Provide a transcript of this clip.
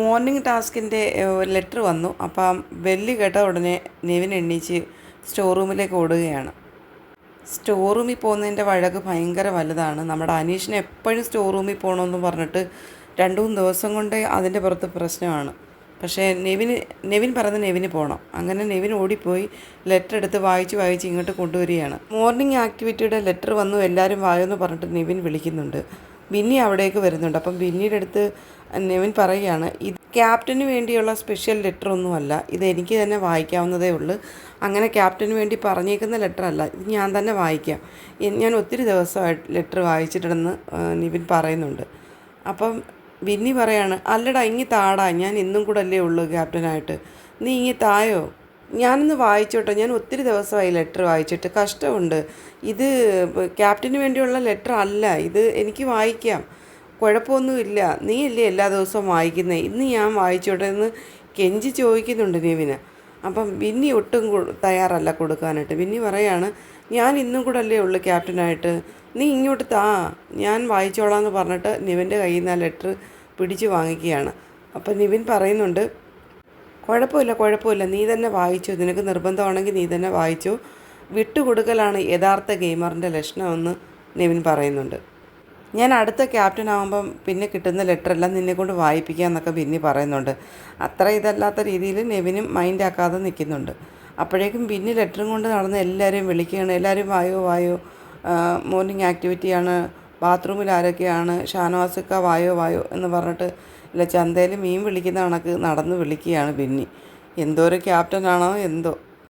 Morning ടാസ്കിന്റെ letter വന്നു. അപ്പോൾ ബെല്ല് കേട്ട ഉടനെ നെവിൻ എണ്ണീച്ച് സ്റ്റോർ റൂമിലേക്ക് ഓടുകയാണ്. സ്റ്റോർ റൂമിൽ പോകുന്നതിന്റെ വഴക്ക് ഭയങ്കര വലുതാണ്. നമ്മുടെ അനീഷിന് എപ്പോഴും സ്റ്റോർ റൂമിൽ പോകണമെന്ന് പറഞ്ഞിട്ട് രണ്ട് മൂന്ന് ദിവസം കൊണ്ട് അതിന്റെ പുറത്ത് പ്രശ്നമാണ്. പക്ഷേ നെവിന് നെവിൻ പറഞ്ഞ് നെവിന് പോകണം. അങ്ങനെ നെവിൻ ഓടിപ്പോയി ലെറ്റർ എടുത്ത് വായിച്ച് വായിച്ച് ഇങ്ങോട്ട് കൊണ്ടുവരികയാണ്. മോർണിംഗ് ആക്ടിവിറ്റിയുടെ ലെറ്റർ വന്നു. എല്ലാവരും വായെന്ന് പറഞ്ഞിട്ട് നെവിൻ വിളിക്കുന്നുണ്ട്. ബിന്നി അവിടേക്ക് വരുന്നുണ്ട്. അപ്പം ബിന്നിയുടെ അടുത്ത് നെവിൻ പറയുകയാണ് ഇത് ക്യാപ്റ്റന് വേണ്ടിയുള്ള സ്പെഷ്യൽ ലെറ്റർ ഒന്നുമല്ല ഇത് എനിക്ക് തന്നെ വായിക്കാവുന്നതേ ഉള്ളൂ. അങ്ങനെ ക്യാപ്റ്റന് വേണ്ടി പറഞ്ഞേക്കുന്ന ലെറ്റർ അല്ല. ഇത് ഞാൻ തന്നെ വായിക്കാം. ഞാൻ ഒത്തിരി ദിവസമായിട്ട് ലെറ്റർ വായിച്ചിട്ടുണ്ടെന്ന് നിവിൻ പറയുന്നുണ്ട്. അപ്പം ബിന്നി പറയാണ് അല്ലടാ ഇങ്ങി താടാ. ഞാൻ ഇന്നും കൂടെ അല്ലേ ഉള്ളൂ ക്യാപ്റ്റനായിട്ട്. നീ ഇങ്ങി തായോ? ഞാനൊന്ന് വായിച്ചോട്ടെ. ഞാൻ ഒത്തിരി ദിവസമായി ലെറ്റർ വായിച്ചിട്ട് കഷ്ടമുണ്ട്. ഇത് ക്യാപ്റ്റന് വേണ്ടിയുള്ള ലെറ്റർ അല്ല. ഇത് എനിക്ക് വായിക്കാം. കുഴപ്പമൊന്നുമില്ല. നീയല്ലേ എല്ലാ ദിവസവും വായിക്കുന്നത് ഇന്ന് ഞാൻ വായിച്ചോട്ടെ എന്ന് കെഞ്ചി ചോദിക്കുന്നുണ്ട് നീവിന്. അപ്പം ബിന്നി ഒട്ടും തയ്യാറല്ല കൊടുക്കാനായിട്ട്. ബിന്നി പറയാണ് ഞാൻ ഇന്നും കൂടെ അല്ലേ ഉള്ളൂ ക്യാപ്റ്റനായിട്ട്. നീ ഇങ്ങോട്ട് താ. ഞാൻ വായിച്ചോളാം എന്ന് പറഞ്ഞിട്ട് നിവിന്റെ കയ്യിൽ നിന്ന് ആ ലെറ്റർ പിടിച്ച് വാങ്ങിക്കുകയാണ്. അപ്പം നിവിൻ പറയുന്നുണ്ട് കുഴപ്പമില്ല കുഴപ്പമില്ല. നീ തന്നെ വായിച്ചു. നിനക്ക് നിർബന്ധമാണെങ്കിൽ നീ തന്നെ വായിച്ചു. വിട്ടുകൊടുക്കലാണ് യഥാർത്ഥ ഗെയിമറിന്റെ ലക്ഷണമെന്ന് നെവിൻ പറയുന്നുണ്ട്. ഞാൻ അടുത്ത ക്യാപ്റ്റൻ ആകുമ്പം പിന്നെ കിട്ടുന്ന ലെറ്റർ എല്ലാം നിന്നെ കൊണ്ട് വായിപ്പിക്കാമെന്നൊക്കെ ബിന്നി പറയുന്നുണ്ട്. അത്ര ഇതല്ലാത്ത രീതിയിൽ നെവിനും മൈൻഡാക്കാതെ നിൽക്കുന്നുണ്ട്. അപ്പോഴേക്കും ബിന്നി ലെറ്ററും കൊണ്ട് നടന്ന് എല്ലാവരെയും വിളിക്കുകയാണ്. എല്ലാവരും വായോ വായോ മോർണിംഗ് ആക്ടിവിറ്റിയാണ് ബാത്റൂമിൽ ആരൊക്കെയാണ്? ഷാനവാസിക്ക വായോ വായോ എന്ന് പറഞ്ഞിട്ട് ഇല്ല ചന്തയിൽ മീൻ വിളിക്കുന്ന കണക്ക് നടന്ന് വിളിക്കുകയാണ് ബിന്നി. എന്തോ ഒരു ക്യാപ്റ്റനാണോ എന്തോ.